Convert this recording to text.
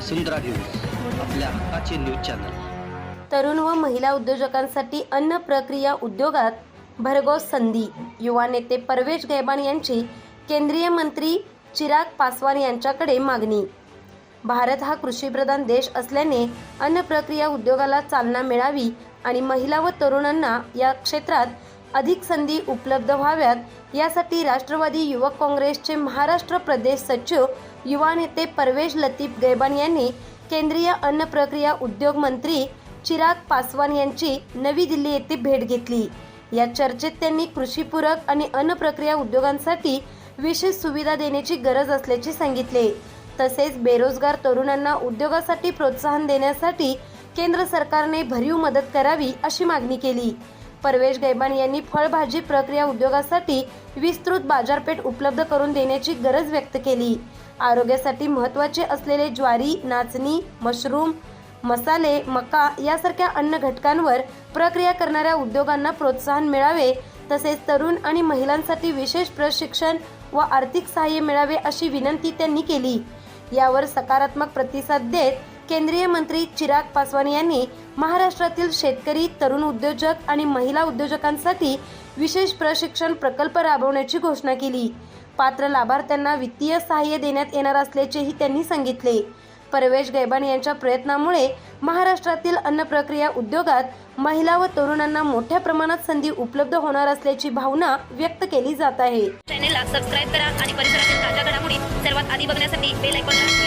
वसुंधरा news आपल्या हक्काचे news channel. तरुण व महिला उद्योजकांसाठी अन्न प्रक्रिया उद्योगात भरघोस संधी. युवा नेते परवेश गैबान यांची केंद्रीय मंत्री चिराग पासवान यांच्याकडे मागणी. भारत हा कृषीप्रधान देश असल्याने अन्न प्रक्रिया उद्योगाला चालना मिळावी आणि महिला व तरुणांना या क्षेत्रात अधिक संधी उपलब्ध व्हाव्यात. यासाठी राष्ट्रवादी युवक काँग्रेसचे महाराष्ट्र प्रदेश सचिव युवा नेते परवेश लतीफ गैबान यांनी केंद्रीय अन्न प्रक्रिया उद्योग मंत्री चिराग पासवान यांची नवी दिल्ली येथे भेट घेतली. या चर्चेत त्यांनी कृषीपूरक आणि अन्न प्रक्रिया उद्योगांसाठी विशेष सुविधा देण्याची गरज असल्याचे सांगितले. तसेच बेरोजगार तरुणांना उद्योगासाठी प्रोत्साहन देण्यासाठी केंद्र सरकारने भरीव मदत करावी अशी मागणी केली. परवेश गैबान यांनी फळभाजी प्रक्रिया उद्योगासाठी विस्तृत बाजारपेठ उपलब्ध करून देण्याची गरज व्यक्त केली. आरोग्यासाठी महत्त्वाचे असलेले ज्वारी नाचणी मशरूम मसाले मका यासारख्या अन्न घटकांवर प्रक्रिया करणाऱ्या उद्योगांना प्रोत्साहन मिळावे तसेच तरुण आणि महिलांसाठी विशेष प्रशिक्षण व आर्थिक सहाय्य मिळावे अशी विनंती त्यांनी केली. यावर सकारात्मक प्रतिसाद देत केंद्रीय मंत्री चिराग पासवान यांनी महाराष्ट्रातील शेतकरी तरुण उद्योजक आणि महिला उद्योजकांसाठी विशेष प्रशिक्षण प्रकल्प राबवण्याची घोषणा केली. पात्र लाभार्थ्यांना वित्तीय सहाय्य देण्यात येणार असल्याचेही त्यांनी सांगितले. परवेश गैबान यांच्या प्रयत्नामुळे महाराष्ट्रातील अन्न प्रक्रिया उद्योगात महिला व तरुणांना मोठ्या प्रमाणात संधी उपलब्ध होणार असल्याची भावना व्यक्त केली जात आहे. चॅनेलला सबस्क्राईब करा आणि परिसरातील ताज्या घडामोडी सर्वात आधी बघण्यासाठी बेल आयकॉन